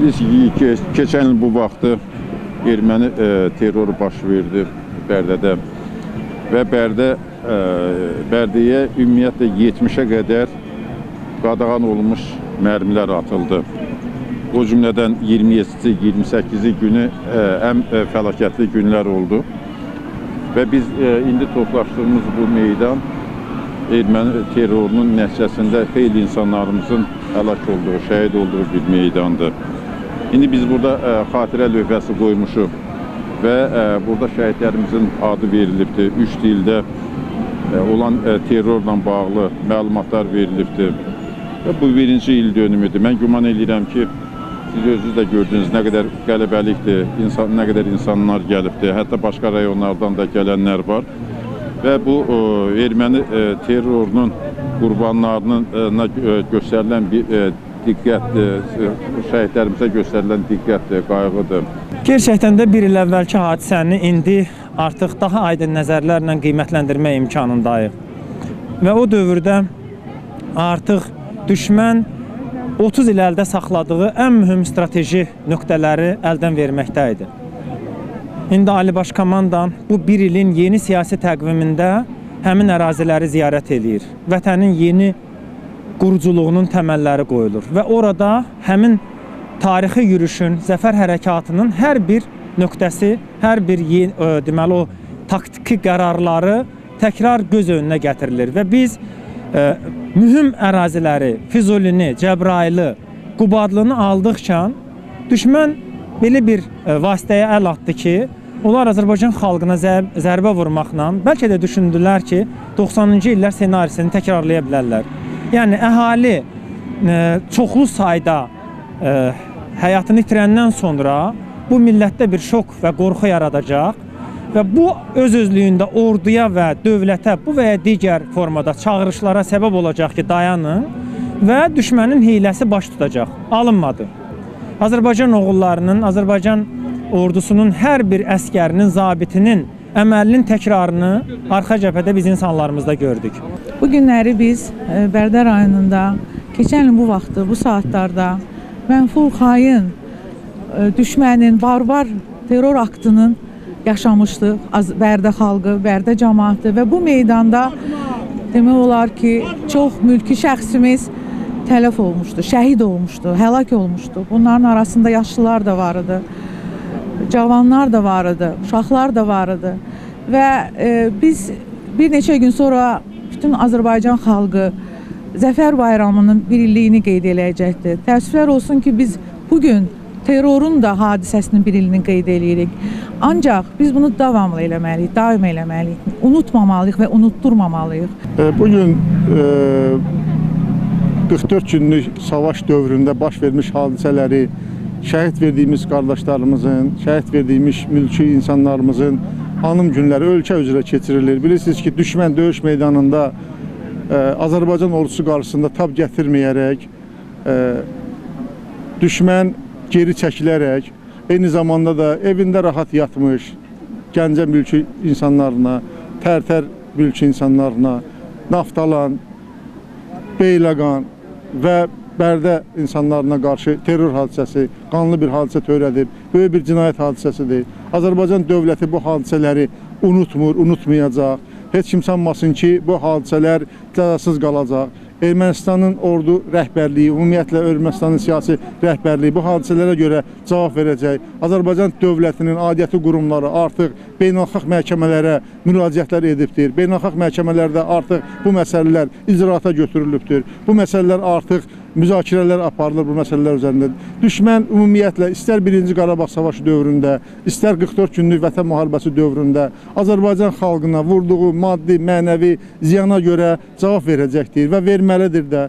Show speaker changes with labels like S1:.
S1: Bilirsiniz ki keçən il bu vaxtı erməni e, terroru baş verdi Bərdədə və Bərdə e, Bərdəyə ümumiyyətlə 70-ə qədər qadağan olunmuş mərmilər atıldı. O cümlədən 27-ci, 28-ci günü e, ən e, fəlakətli günlər oldu. Və biz e, indi toplaşdığımız bu meydan erməni terrorunun nəticəsində xeyli insanlarımızın həlak olduğu, şəhid olduğu bir meydandır. İndi biz burada e, xatirə lövhəsi qoymuşuq və e, burada şəhidlərimizin adı verilibdir. Üç dildə e, olan e, terrorla bağlı məlumatlar verilibdir. Və bu birinci il dönümüdür. Mən güman edirəm ki, siz özünüz də gördünüz nə qədər qələbəlikdir, insan, nə qədər insanlar gəlibdir. Hətta başqa rayonlardan da gələnlər var. Və bu e, erməni e, terrorunun qurbanlarının e, göstərilən bir e, diqqətdir, şəhidlərimizə göstərilən diqqətdir, qayğıdır.
S2: Gerçəkdən də bir il əvvəlki hadisəni indi artıq daha aydın nəzərlərlə qiymətləndirmək imkanındayıq. Və o dövrdə artıq düşmən 30 il əldə saxladığı ən mühüm strateji nöqtələri əldən verməkdə idi. İndi Ali Baş Komandan bu bir ilin yeni siyasi təqvimində həmin əraziləri ziyarət eləyir. Vətənin yeni quruculuğunun təməlləri qoyulur və orada həmin tarixi yürüşün, zəfər hərəkatının hər bir nöqtəsi, hər bir ə, deməli o taktiki qərarları təkrar göz önünə gətirilir və biz ə, mühüm əraziləri, Füzulini, Cəbrayılı, Qubadlını aldıqca düşmən belə bir ə, vasitəyə əl atdı ki, onlar Azərbaycan xalqına zər zərbə vurmaqla bəlkə də düşündülər ki, 90-cı illər ssenarisini təkrarlaya. Yəni əhali ə, çoxlu sayda ə, həyatını itirəndən sonra bu millətdə bir şok və qorxu yaradacaq və bu öz-özlüyündə orduya və dövlətə bu və ya digər formada çağırışlara səbəb olacaq ki, dayanın və düşmənin hiyləsi baş tutacaq. Alınmadı. Azərbaycan oğullarının, Azərbaycan ordusunun hər bir əskərinin, zabitinin əməlinin təkrarını arxa cəbhədə biz insanlarımızda gördük.
S3: Bu günləri biz e, Bərdə rayonunda keçən bu vaxtı, bu saatlarda mənfur xain e, düşmənin barbar terror aktının yaşamışdıq. Az- Bərdə xalqı, Bərdə cəmaəti və bu meydanda demək olar ki, çox mülki şəxsimiz tələf olmuşdu, şəhid olmuşdu, həlak olmuşdu. Bunların arasında yaşlılar da var idi. cavanlar da var idi, uşaqlar da var idi. Və e, biz bir neçə gün sonra bütün Azərbaycan xalqı Zəfər bayramının bir illiyini qeyd eləyəcəkdir. Təəssüflər olsun ki, biz bu gün terrorun da hadisəsinin bir ilini qeyd eləyirik. Ancaq biz bunu davamlı eləməliyik, daim eləməliyik. Unutmamalıyıq və unutturmamalıyıq.
S4: E, Bugün e, 44 günlük savaş dövründə baş vermiş hadisələri, şəhid verdiyimiz qardaşlarımızın, şəhid verdiyimiz mülki insanlarımızın anım günləri ölkə üzrə keçirilir. Bilirsiniz ki, düşmən döyüş meydanında e, Azərbaycan ordusu qarşısında tab gətirməyərək, e, düşmən geri çəkilərək, eyni zamanda da evində rahat yatmış Gəncə mülki insanlarına, Tərtər mülki insanlarına, Naftalan, Beyləqan və Bərdə insanlarına qarşı terror hadisəsi, qanlı bir hadisə törədib, böyük bir cinayət hadisəsidir. Azərbaycan dövləti bu hadisələri unutmur, unutmayacaq. Heç kim sanmasın ki, bu hadisələr cəzasız qalacaq. Ermənistanın ordu rəhbərliyi, ümumiyyətlə Ermənistanın siyasi rəhbərliyi bu hadisələrə görə cavab verəcək. Azərbaycan dövlətinin aidiyyəti qurumları artıq beynəlxalq məhkəmələrə müraciətlər edibdir. Beynəlxalq məhkəmələrdə artıq bu məsələlər icraata götürülübdür. Bu məsələlər artıq müzakirələr aparılır bu məsələlər üzərində. Düşmən ümumiyyətlə istər 1-ci Qarabağ savaşı dövründə, istər 44 günlük Vətən müharibəsi dövründə Azərbaycan xalqına vurduğu maddi, mənəvi ziyana görə cavab verəcəkdir və verməlidir də.